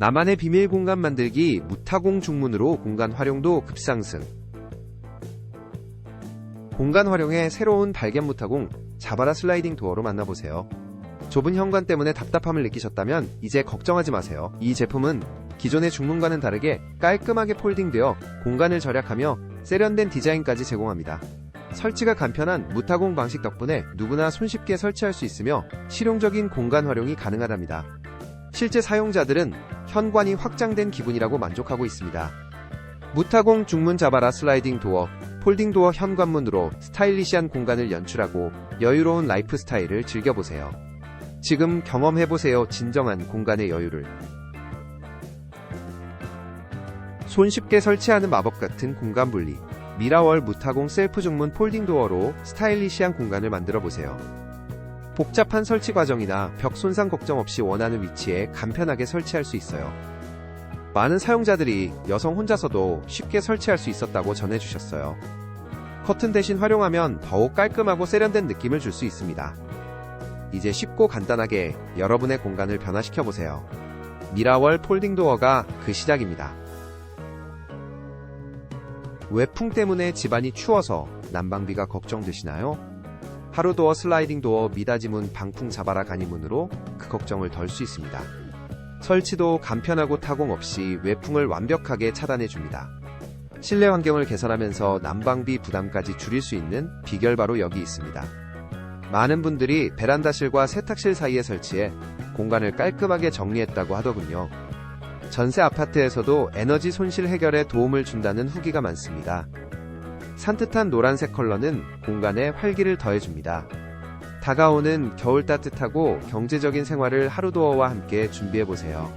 나만의 비밀 공간 만들기 무타공 중문으로 공간 활용도 급상승. 공간 활용의 새로운 발견 무타공 자바라 슬라이딩 도어로 만나보세요. 좁은 현관 때문에 답답함을 느끼셨다면 이제 걱정하지 마세요. 이 제품은 기존의 중문과는 다르게 깔끔하게 폴딩되어 공간을 절약하며 세련된 디자인까지 제공합니다. 설치가 간편한 무타공 방식 덕분에 누구나 손쉽게 설치할 수 있으며 실용적인 공간 활용이 가능하답니다. 실제 사용자들은 현관이 확장된 기분이라고 만족하고 있습니다. 무타공 중문 자바라 슬라이딩 도어, 폴딩 도어 현관문으로 스타일리시한 공간을 연출하고 여유로운 라이프 스타일을 즐겨보세요. 지금 경험해보세요. 진정한 공간의 여유를. 손쉽게 설치하는 마법 같은 공간 분리. 미라월 무타공 셀프 중문 폴딩 도어로 스타일리시한 공간을 만들어 보세요. 복잡한 설치 과정이나 벽 손상 걱정 없이 원하는 위치에 간편하게 설치할 수 있어요. 많은 사용자들이 여성 혼자서도 쉽게 설치할 수 있었다고 전해주셨어요. 커튼 대신 활용하면 더욱 깔끔하고 세련된 느낌을 줄 수 있습니다. 이제 쉽고 간단하게 여러분의 공간을 변화시켜 보세요. 미라월 폴딩 도어가 그 시작입니다. 외풍 때문에 집안이 추워서 난방비가 걱정되시나요? 하루 도어 슬라이딩 도어 미닫이문 방풍 자바라 가니문으로 그 걱정을 덜 수 있습니다. 설치도 간편하고 타공 없이 외풍을 완벽하게 차단해 줍니다. 실내 환경을 개선하면서 난방비 부담까지 줄일 수 있는 비결 바로 여기 있습니다. 많은 분들이 베란다실과 세탁실 사이에 설치해 공간을 깔끔하게 정리했다고 하더군요. 전세 아파트에서도 에너지 손실 해결에 도움을 준다는 후기가 많습니다. 산뜻한 노란색 컬러는 공간에 활기를 더해줍니다. 다가오는 겨울 따뜻하고 경제적인 생활을 하루도어와 함께 준비해보세요.